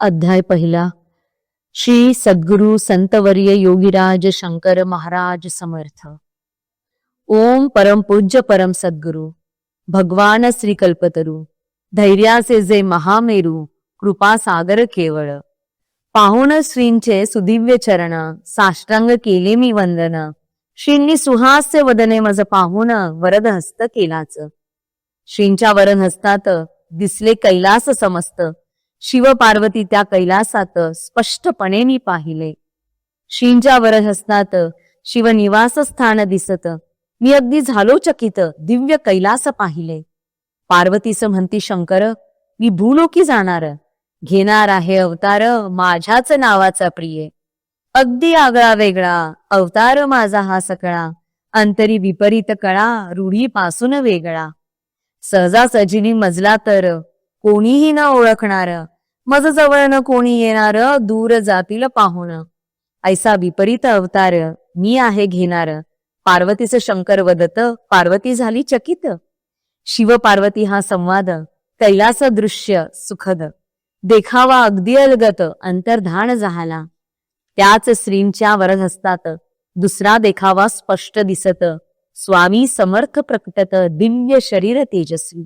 अध्याय पहिला. श्री सद्गुरु संतवर्य योगीराज शंकर महाराज समर्थ. ओम परम पूज्य परम सद्गुरु भगवान श्री कल्पतरू धैर्याचे जे महामेरू कृपा सागर केवळ. पाहुण श्रींचे सुदिव्य चरण साष्टांग केले मी वंदन. श्रींनी सुहास्य वदने मज पाहुण वरद हस्त केलाच. श्रींच्या वरद हस्तात दिसले कैलास समस्त. शिव पार्वती त्या कैलासात स्पष्टपणे मी पाहिले. श्रींच्या वरद हस्तात दिसत. मी अगदी झालो चकित दिव्य कैलास पाहिले. पार्वतीस म्हणती शंकर मी भूलोकी जाणार. घेणार आहे अवतार माझ्याच नावाचा प्रिय. अगदी आगळा वेगळा अवतार माझा हा सकळा. अंतरी विपरीत कळा रूढीपासून वेगळा. सहजासहजीनी मजला तर कोणीही ना ओळखणार मज जवळ न कोणी येणार दूर जातील पाहुण ऐसा विपरीत अवतार मी आहे घेणार. पार्वतीचं शंकर वदत पार्वती झाली चकित. शिव पार्वती हा संवाद कैलास दृश्य सुखद. देखावा अगदी अलगत अंतर्धान झाला. त्याच श्रींच्या वरद हस्तात दुसरा देखावा स्पष्ट दिसत. स्वामी समर्थ प्रकटत दिव्य शरीर तेजस्वी.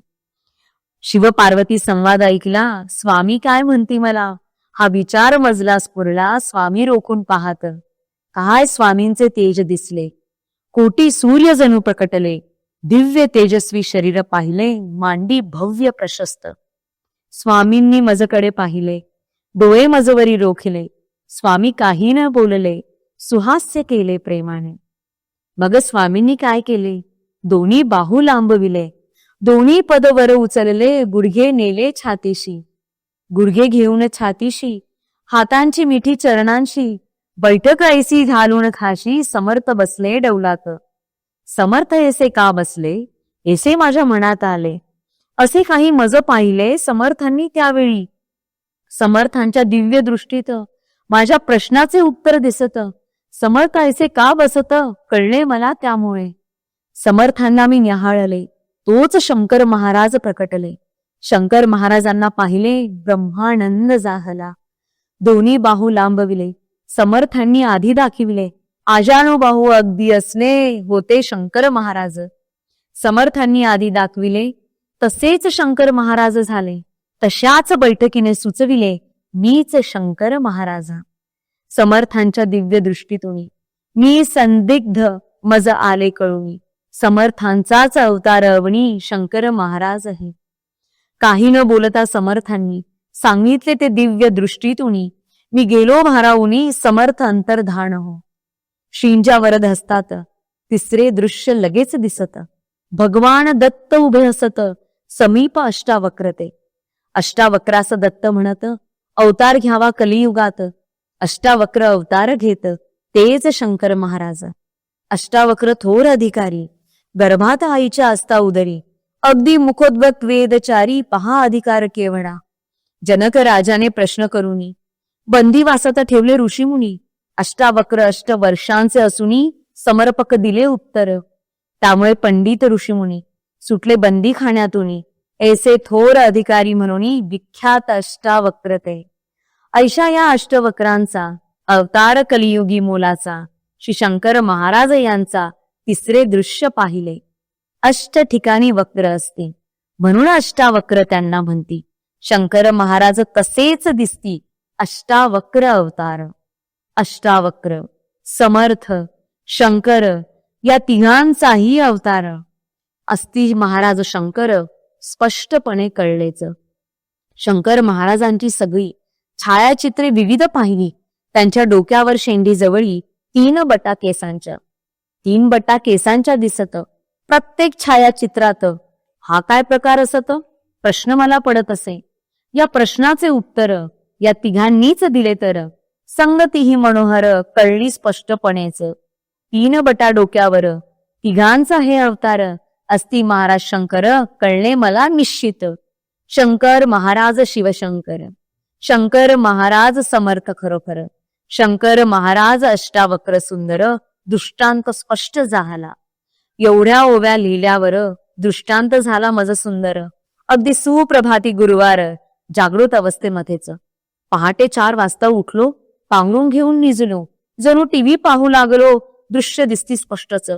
शिवपार्वती संवाद ऐकला. स्वामी काय म्हणती मला? हा विचार मजला स्फुरला स्वामी रोखून पाहत. काय स्वामींचे तेज दिसले? कोटी सूर्य जणू प्रकटले. दिव्य तेजस्वी शरीर पाहिले मांडी भव्य प्रशस्त. स्वामींनी मजकडे पाहिले. डोळे मजवरी रोखले. स्वामी काही न बोलले सुहास्य केले प्रेमाने. मग स्वामींनी काय केले? दोन्ही बाहू लांबविले. दोन्ही पद वर उचलले गुडघे नेले छातीशी. गुडघे घेऊन छातीशी हातांची मिठी चरणांशी बैठक ऐसी घालून खाशी समर्थ बसले डौलात. समर्थ एसे का बसले? ऐसे माझ्या मनात आले. असे काही मज पाहिले समर्थांनी त्यावेळी. समर्थांच्या दिव्य दृष्टीत माझ्या प्रश्नाचे उत्तर दिसत. समर्थ ऐसे का बसत? कळले मला त्यामुळे. समर्थांना मी न्याहाळले तोच शंकर महाराज प्रकटले. शंकर महाराजांना पाहिले ब्रह्मानंद जाहला. दोन्ही बाहू लांबविले समर्थांनी आधी दाखविले आजानुबाहू अगदी असले होते शंकर महाराज. समर्थांनी आधी दाखविले तसेच शंकर महाराज झाले तशाच बैठकीने सुचविले मीच शंकर महाराजा. समर्थांच्या दिव्य दृष्टीतून मी संदिग्ध मज आले कळून. समर्थांचाच अवतार अवणी शंकर महाराज आहे. काही न बोलता समर्थांनी सांगितले ते दिव्य दृष्टीतून मी गेलो भाराऊनी समर्थ अंतर्धान हो. शिंजा वरद हसतात तिसरे दृश्य लगेच दिसत. भगवान दत्त उभे हसत समीप अष्टावक्रते. अष्टावक्रास दत्त म्हणत अवतार घ्यावा कलियुगात. अष्टावक्र अवतार घेत तेच शंकर महाराज. अष्टावक्र थोर अधिकारी गर्भात आईच्या असता उदरी. अगदी मुखोद्भत वेदचारी पहा अधिकार केवणा जनक राजाने प्रश्न करूनी बंदीवासात ठेवले ऋषीमुनी अष्टावक्र अष्ट वर्षांचे असूनी समर्पक दिले उत्तर. त्यामुळे पंडित ऋषीमुनी सुटले बंदी खाण्यातून ऐसे थोर अधिकारी म्हणून विख्यात अष्टावक्र ते ऐशा या अष्टवक्रांचा अवतार कलियुगी मोलाचा श्री शंकर महाराज यांचा तिसरे दृश्य पाहिले. अष्ट ठिकाणी वक्र असते. म्हणून अष्टावक्र त्यांना म्हणती. शंकर महाराज तसेच दिसती. अष्टावक्र अवतार. अष्टावक्र. समर्थ. शंकर. या तिघांचाही अवतार. अस्ती महाराज शंकर स्पष्टपणे कळलेच. शंकर महाराजांची सगळी छायाचित्रे विविध पाहिली. त्यांच्या डोक्यावर शेंडी जवळी तीन बटा केसांच्या तीन बटा केसांच्या दिसत. प्रत्येक छायाचित्रात हा काय प्रकार असत? प्रश्न मला पडत असे. या प्रश्नाचे उत्तर या तिघांनीच दिले तर संगतीही मनोहर कळली स्पष्टपणेच. तीन बटा डोक्यावर तिघांचा हे अवतार असती महाराज शंकर कळणे मला निश्चित. शंकर महाराज शिवशंकर. शंकर महाराज समर्थ खरोखर. शंकर महाराज अष्टावक्र सुंदर. दृष्टांत स्पष्ट झाला. एवढ्या ओव्या लिहिल्यावर दृष्टांत झाला मज सुंदर अगदी सुप्रभाती गुरुवार जागृत अवस्थेमध्येच. पहाटे चार वाजता उठलो पांघरून घेऊन निजलो. जणू टीव्ही पाहू लागलो दृश्य दिसती स्पष्टच.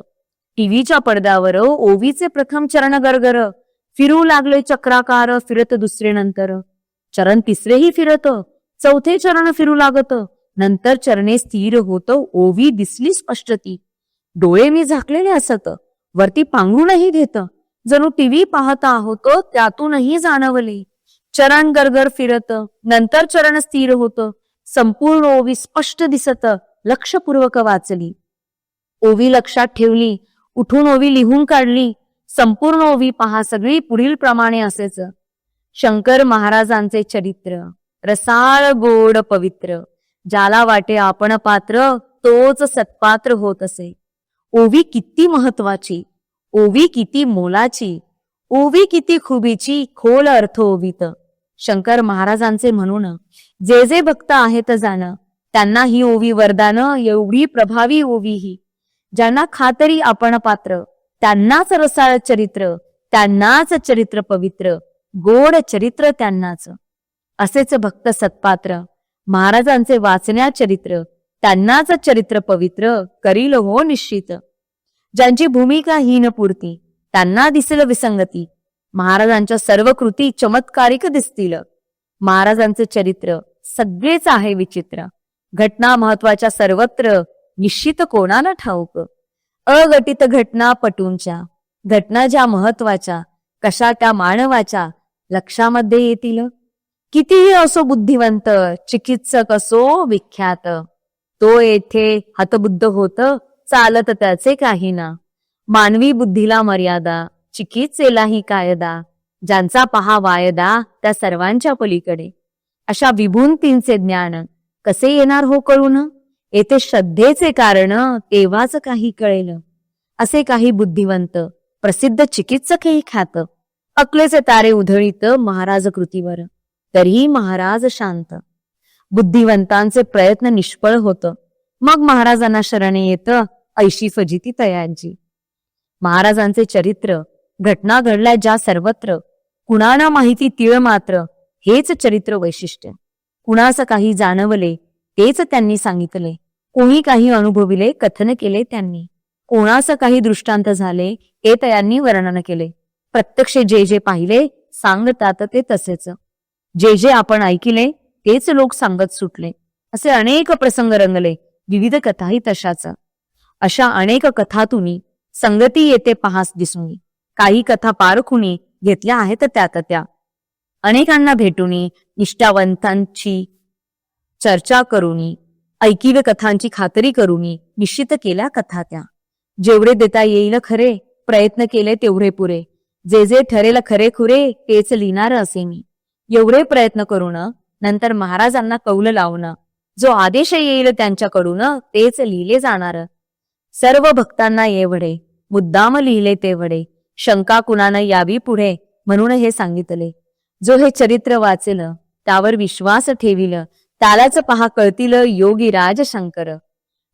टीव्हीच्या पडद्यावर ओवीचे प्रथम चरण गरगर. फिरू लागले चक्राकार फिरत दुसरे नंतर. चरण तिसरेही फिरत. चौथे चरण फिरू लागत. नंतर चरणे स्थिर होत ओवी दिसली स्पष्ट ती डोळे मी झाकलेले असत वरती पांघरूनही घेत जणू टीव्ही पाहता आहोत त्यातूनही जाणवले. चरण गरगर फिरत नंतर चरण स्थिर होत संपूर्ण ओवी स्पष्ट दिसत लक्षपूर्वक वाचली. ओवी लक्षात ठेवली उठून ओवी लिहून काढली संपूर्ण ओवी पहा सगळी पुढील प्रमाणे असेच. शंकर महाराजांचे चरित्र रसाळ गोड पवित्र. ज्याला वाटे आपण पात्र तोच सत्पात्र होत असे. ओवी किती महत्वाची ओवी किती मोलाची ओवी किती खुबीची खोल अर्थ ओवीत. शंकर महाराजांचे म्हणून जे जे भक्त आहेत जाण त्यांना ही ओवी वरदान एवढी प्रभावी ओवी ही. ज्यांना खातरी आपण पात्र त्यांनाच रसाळ चरित्र त्यांनाच चरित्र पवित्र गोड चरित्र त्यांनाच. असेच भक्त सत्पात्र. महाराजांचे वाचण्या चरित्र त्यांनाच चरित्र पवित्र करील हो निश्चित. ज्यांची भूमिका हीन पुरती त्यांना दिसेल विसंगती. महाराजांच्या सर्व कृती चमत्कारिक दिसतील. महाराजांचे चरित्र सगळेच आहे विचित्र. घटना महत्त्वाच्या सर्वत्र निश्चित कोणाला ठाऊक? अगटित घटना पटूंच्या घटना ज्या महत्त्वाच्या कशा त्या मानवाच्या लक्षामध्ये येतील? कितीही असो बुद्धिवंत चिकित्सक असो विख्यात तो येथे हतबुद्ध होत चालत त्याचे काही ना. मानवी बुद्धीला मर्यादा चिकित्सेलाही कायदा ज्यांचा पहा वायदा त्या सर्वांच्या पलीकडे. अशा विभूंतींचे ज्ञान कसे येणार हो कळून? येथे श्रद्धेचे कारण तेव्हाच काही कळेल. असे काही बुद्धिवंत प्रसिद्ध चिकित्सकही ख्यात. अकलेचे तारे उधळीत महाराज कृतीवर. तरीही महाराज शांत. बुद्धिवंतांचे प्रयत्न निष्फळ होत. मग महाराजांना शरणे येत ऐशी फजिती तयांची. महाराजांचे चरित्र घटना घडल्या ज्या सर्वत्र कुणाला माहिती तिळ मात्र हेच चरित्र वैशिष्ट्य. कुणास काही जाणवले तेच त्यांनी सांगितले. कोणी काही अनुभविले कथन केले त्यांनी. कोणास काही दृष्टांत झाले हे त्यांनी वर्णन केले. प्रत्यक्ष जे जे पाहिले सांगतात ते तसेच. जे जे आपण ऐकिले तेच लोक सांगत सुटले. असे अनेक प्रसंग रंगले विविध कथाही तशाच. अशा अनेक कथातून संगती येते पहास दिसून काही कथा पारखुनी घेतल्या आहेत त्यात त्या. अनेकांना भेटूनी निष्ठावंतांची चर्चा करूनी ऐकिव कथांची खात्री करूनी निश्चित केल्या कथा त्या. जेवढे देता येईल खरे प्रयत्न केले तेवढे पुरे. जे जे ठरेल खरे खुरे तेच लिहिणार असे मी. एवढे प्रयत्न करून नंतर महाराजांना कौल लावणं जो आदेश येईल त्यांच्याकडून तेच लिहिले जाणार. सर्व भक्तांना येवडे मुद्दाम लिहिले तेवढे शंका कुणानं यावी पुढे म्हणून हे सांगितले. जो हे चरित्र वाचेल त्यावर विश्वास ठेविल त्यालाच पहा कळतील योगी राज शंकर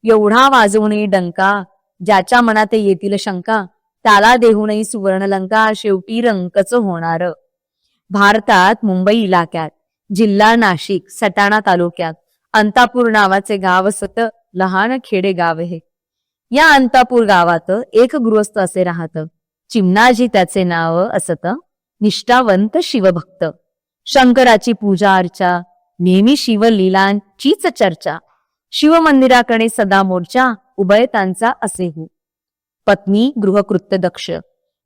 एवढा वाजवणे डंका ज्याच्या मनात येतील शंका त्याला देहूनही सुवर्णलंका शेवटी रंकच होणार. भारतात मुंबई इलाक्यात जिल्हा नाशिक सटाणा तालुक्यात अंतापूर नावाचे गाव असत लहान खेडे गाव हे या अंतापूर गावात एक गृहस्थ असे राहत. चिमणाजी त्याचे नाव असत निष्ठावंत शिवभक्त. शंकराची पूजा अर्चा नेहमी शिवलीलांचीच चर्चा. शिवमंदिराकडे सदा मोर्चा उभयतांचा असे हो पत्नी गृहकृत्य दक्ष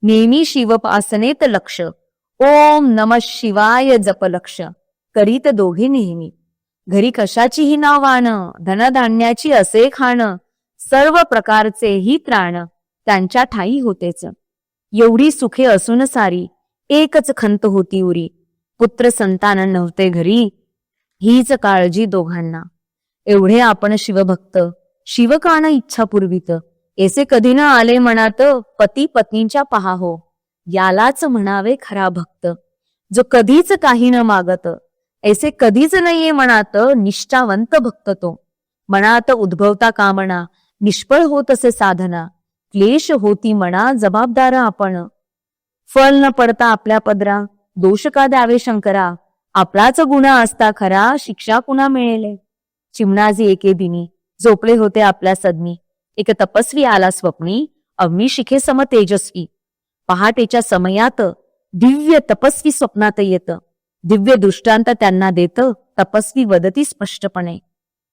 नेहमी शिवपासनेत लक्ष. ओम नम शिवाय जपलक्ष. करीत दोघी नेहमी. घरी कशाचीही नावान धनधान्याची असे खाण सर्व प्रकारचेही त्राण त्यांच्या ठाई होतेच. एवढी सुखे असून सारी एकच खंत होती उरी. पुत्र संतान नव्हते घरी. हीच काळजी दोघांना. एवढे आपण शिवभक्त शिवकान इच्छा पुरवित ऐसे कधी न आले मनात पती पत्नीच्या पहा हो. यालाच म्हणावे खरा भक्त. जो कधीच काही न मागत ऐसे कधीच नाहीये मनात निष्ठावंत भक्त तो. मनात उद्भवता कामना निष्फळ होत असे साधना. क्लेश होती मना जबाबदार आपण. फल न पडता आपल्या पदरा दोष का द्यावे शंकरा? आपलाच गुन्हा असता खरा शिक्षा कुणा मिळेल? चिमणाजी एके दिनी झोपले होते आपल्या सदनी. एक तपस्वी आला स्वप्नी अग्नी शिखे सम तेजस्वी. पहाटेच्या समयात दिव्य तपस्वी स्वप्नात येत. दिव्य दृष्टांत त्यांना देत. तपस्वी वदती स्पष्टपणे.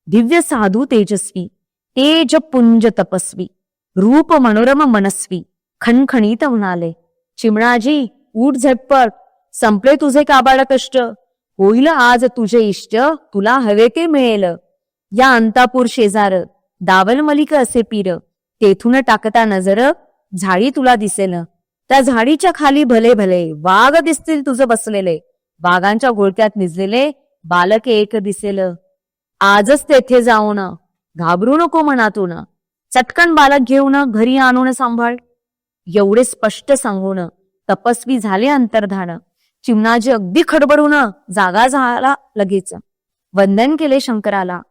दिव्य साधू तेजस्वी तेज पुंज तपस्वी रूप मनोरम मनस्वी खणखणीत म्हणाले चिमणाजी उठ झटपट. संपले तुझे काबाड कष्ट. होईल आज तुझे इष्ट. तुला हवे ते मिळेल. या अंतापूर शेजार दावल मलिक असे पीर. तेथून टाकता नजर. झाडी तुला दिसेल. त्या झाडीच्या खाली भले भले वाघ दिसतील तुझं बसलेले. वाघांच्या घोळक्यात निजलेले बालक एक दिसेल. आजच तेथे जाऊन घाबरू नको मनातून. चटकन बालक घेऊन घरी आणून सांभाळ. एवढे स्पष्ट सांगून तपस्वी झाले अंतर्धान. चिमणाजी अगदी खडबडून जागा झाला लगेच. वंदन केले शंकराला.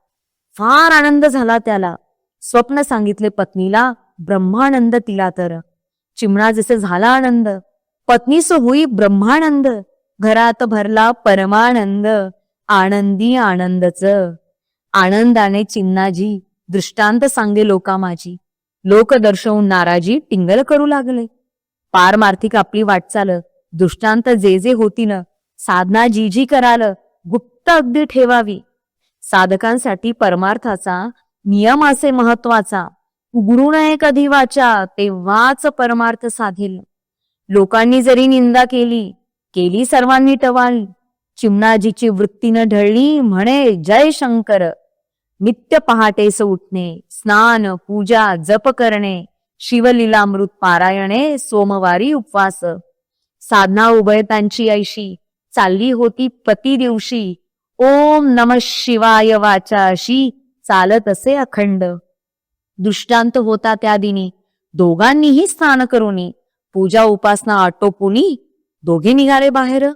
फार आनंद झाला त्याला. स्वप्न सांगितले पत्नीला ब्रह्मानंद तिला तर. चिमणा जसे झाला आनंद पत्नीस होई ब्रह्मानंद घरात भरला परमानंद आनंदी आनंदच. आनंदाने चिन्नाजी दृष्टांत सांगे लोका माझी लोक दर्शवून नाराजी टिंगल करू लागले. पारमार्थिक आपली वाटचाल दृष्टांत जे जे होतीन साधना जी जी कराल गुप्त अगदी ठेवावी. साधकांसाठी परमार्थाचा नियम असे महत्त्वाचा. उघडू नये कधी वाचा तेव्हाच परमार्थ साधेल. लोकांनी जरी निंदा केली केली सर्वांनी टवाल. चिमणाजीची वृत्ती न ढळली म्हणे जय शंकर. नित्य पहाटेस उठणे स्नान पूजा जप करणे शिवलीलामृत पारायणे सोमवारी उपवास. साधना उभयतांची ऐशी चालली होती पती दिवशी. ओम नम शिवाय वाचा अशी चालत असे अखंड. दृष्टांत होता त्या दिनी. दोघांनीही स्नान करुनी. पूजा उपासना आटोपुनी. दोघे निघाले बाहेर.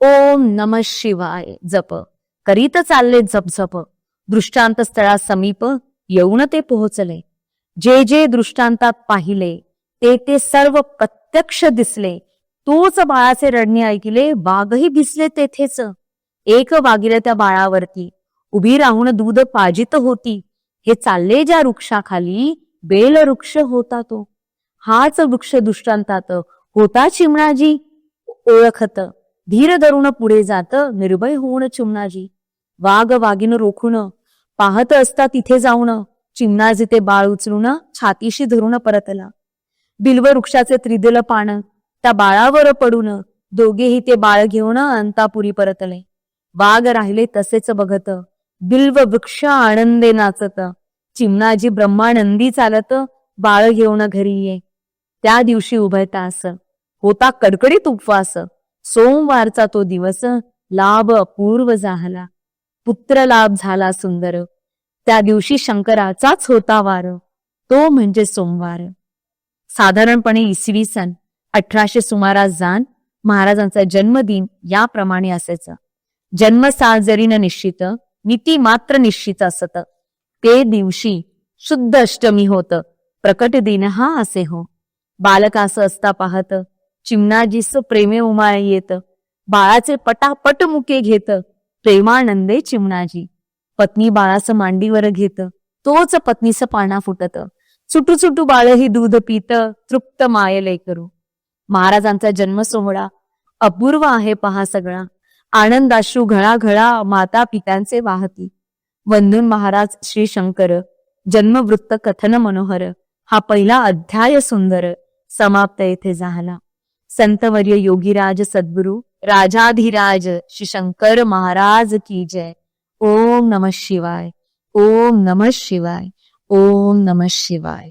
ओम नम शिवाय. जप. करीत चालले जप जप दृष्टांत स्थळा समीप येऊन ते पोहोचले. जे जे दृष्टांतात पाहिले ते ते सर्व प्रत्यक्ष दिसले. तोच बाळाचे रडणे ऐकले वाघही भिसले तेथेच. एक वागिले त्या बाळावरती. उभी राहून दूध पाजित होती. हे चालले ज्या वृक्षाखाली बेल वृक्ष होता तो. हाच वृक्ष दृष्टांतात होता चिमणाजी. ओळखत धीर धरून पुढे जात निर्भय होऊन चिमणाजी. वाघ वाघीन रोखून पाहत असता तिथे जाऊन चिमणाजी ते बाळ उचलून छातीशी धरून परतला. बिल्व वृक्षाचे त्रिदल पान त्या बाळावर पडून दोघेही ते बाळ घेऊन अंतापुरी परतले. वाघ राहिले तसेच बघत बिल्व वृक्ष आनंदे नाचत. चिमणाजी ब्रह्मानंदी चालत बाळ घेऊन घरी ये. त्या दिवशी उभयता होता कडकडीत उपवास. सोमवारचा तो दिवस लाभ अपूर्व झाला. पुत्र लाभ झाला सुंदर. त्या दिवशी शंकराचाच होता वार. तो म्हणजे सोमवार. साधारणपणे इसवी सन अठराशे सुमारास जाण महाराजांचा जन्मदिन याप्रमाणे असायचं. जन्म साल जरी न निश्चित नीती मात्र निश्चित असत. ते दिवशी शुद्ध अष्टमी होत. प्रकट दिन हा असे हो. बालक असता पाहत चिमणाजीस प्रेमे उमाळ येत. बाळाचे पटापट मुके घेत. प्रेमानंदे चिमणाजी. पत्नी बाळास मांडीवर घेत. तोच पत्नीस पाना फुटत. चुटू चुटू बाळही दूध पित तृप्त मायले करू. महाराजांचा जन्म सोहळा अपूर्व आहे पहा सगळा. आनंदाश्रू घळाघळा माता पित्यांचे वाहती. वंदून महाराज श्री शंकर जन्मवृत्त कथन मनोहर. हा पहिला अध्याय सुंदर. समाप्त येथे झाला. संतवर्य योगीराज सद्गुरु. राजाधिराज श्री शंकर महाराज की जय. ओम नम शिवाय. ओम नम शिवाय. ओम नम शिवाय.